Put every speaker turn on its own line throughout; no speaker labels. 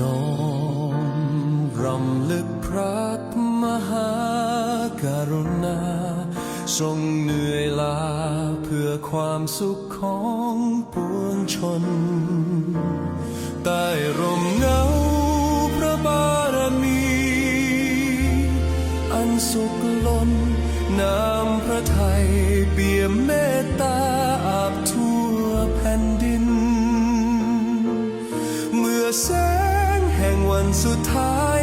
น้อมรำลึกพระมหากรุณา ทรงเหนื่อยลาเพื่อความสุขของปวงชน ใต้ร่มเงาพระบารมี อันสุขล้นนำพระไทยเปี่ยมเมตตา แห่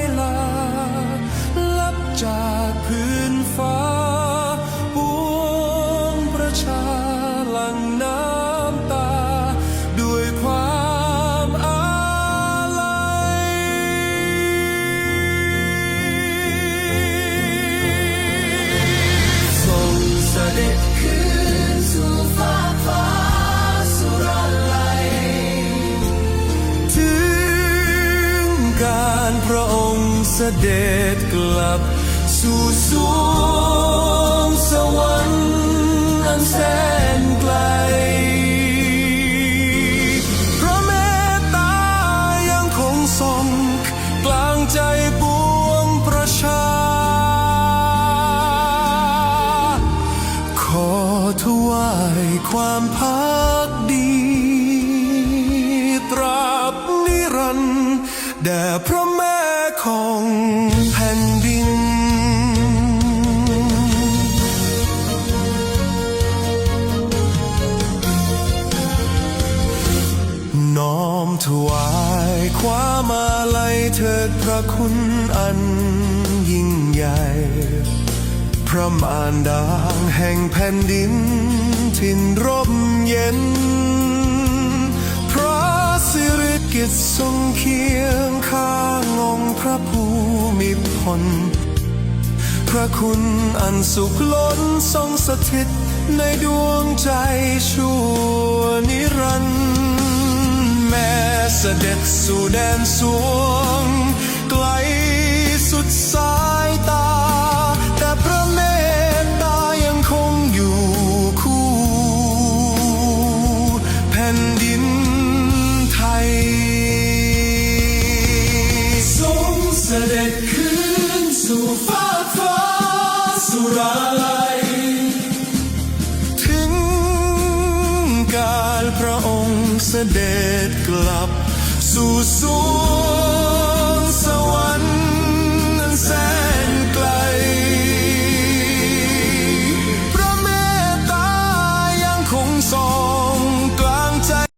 พระองค์เสด็จกลับ สู่สวงสวรรค์อันแสนไกลพระเมตตายังคงทรงกลางใจปวงประชา ขอถวายความพักดีตราบนิรันดร์แด่พระ ถวายความอาลัยเถิดพระคุณอันยิ่งใหญ่ พระมารดาแห่งแผ่นดินถิ่นร่มเย็น พระสิริกิตทรงเคียงข้างองค์พระภูมิพลพระคุณอันสุขล้นทรงสถิตในดวงใจชั่ว เสด็จสู่แดนสวง ไกลสุดสายตา แต่พระเมตตายังคงอยู่คู่ แผ่นดินไทยทรงเสด็จขึ้นสู่ฟ้าฟ้าสุรา เสด็จกลับสู่สวง